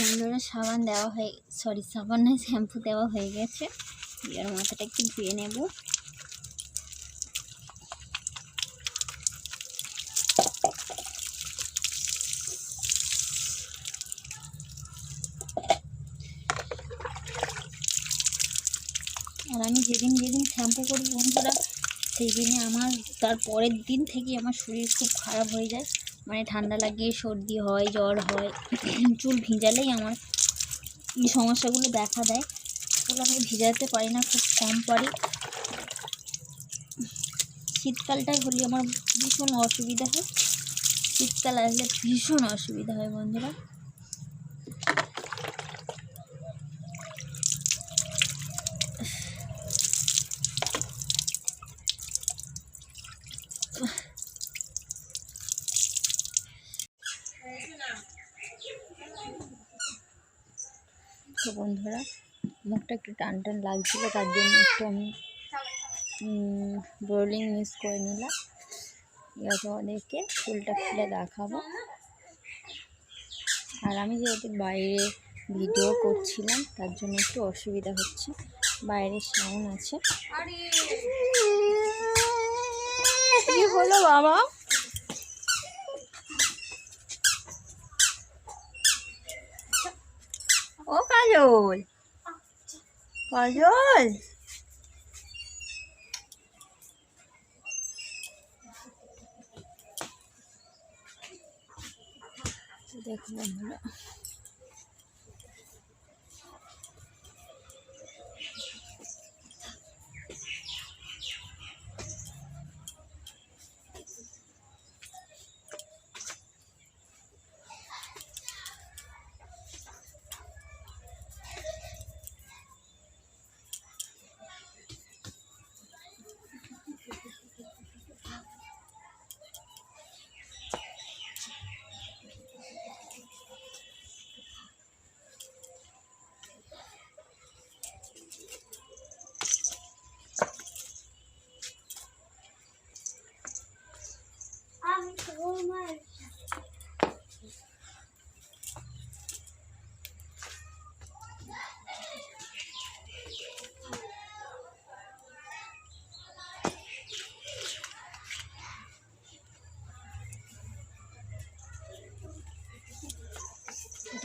বন্ধুরা সাবান দেওয়া হয়ে সরি সাবান নয় শ্যাম্পু দেওয়া হয়ে গেছে। এবার মাথাটা একটু ধুয়ে নেব। আর আমি যেদিন যেদিন শ্যাম্পু করি, বন্ধুরা সেই দিনে আমার, তার পরের দিন থেকেই আমার শরীর খুব খারাপ হয়ে যায়। মানে ঠান্ডা লাগিয়ে সর্দি হয়, জ্বর হয়, চুল ভিজালেই আমার এই সমস্যাগুলো দেখা দেয়। চুল আমি ভিজাতে পারি না, খুব কম পারি। শীতকালটাই হলে আমার ভীষণ অসুবিধা হয়। শীতকাল আসলে ভীষণ অসুবিধা হয় বন্ধুরা। তো বন্ধুরা, মুখটা একটু টান টান লাগছিল, তার জন্য একটু আমি ব্রোলিং মিস করে নিলাম। এবার তোমাদেরকে ফুলটা খুলে দেখাবো। আর আমি যেহেতু বাইরে ভিডিও করছিলাম, তার জন্য একটু অসুবিধা হচ্ছে। বাইরে সাউন্ড আছে। কি হলো বাবা? ও কাজল। কাজল। দেখো বন্ধুরা।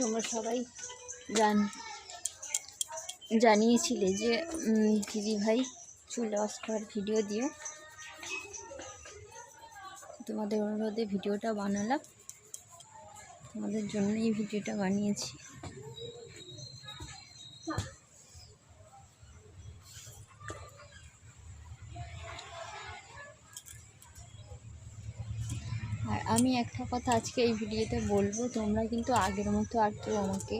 তোমরা সবাই জান জানিয়েছিলে যে দিদি ভাই চুল লস করার ভিডিও দিও। তোমাদের অনুরোধে ভিডিওটা বানালাম। তোমাদের জন্যই ভিডিওটা বানিয়েছি আর আমি একটা কথা আজকে এই ভিডিওতে বলব, তোমরা কিন্তু আগের মতো আর কেউ আমাকে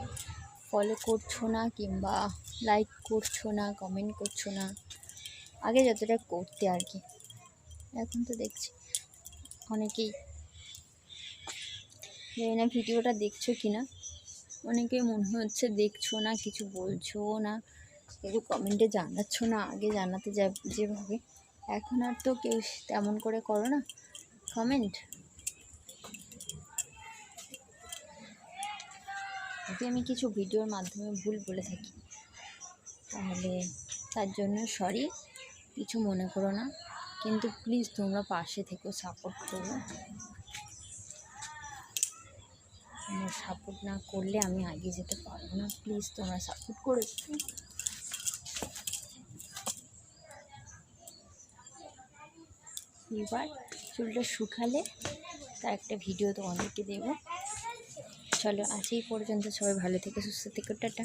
ফলো করছ না কিংবা লাইক করছ না কমেন্ট করছ না। আগে যতটা করতে আর কি। এখন তো দেখছি অনেকেই জানি না ভিডিওটা দেখছ কি না অনেকে মনে হচ্ছে দেখছ না, কিছু বলছো না, কিছু কমেন্টে জানাচ্ছ না, আগে জানাতে যা, যেভাবে। এখন আর তো কেউ তেমন করে করো না। কমেন্ট যদি আমি কিছু ভিডিওর মাধ্যমে ভুল বলে থাকি, তাহলে তার জন্য সরি কিছু মনে করো না। কিন্তু প্লিজ তোমরা পাশে থেকো সাপোর্ট করো। তোমরা সাপোর্ট না করলে আমি আগে যেতে পারব না। প্লিজ তোমরা সাপোর্ট করে। এবার চুলটা শুকালে তার একটা ভিডিও তোমাদেরকে দেবো। চলো আজ এই পর্যন্ত। সবাই ভালো থেকে সুস্থ থেকে টাটা।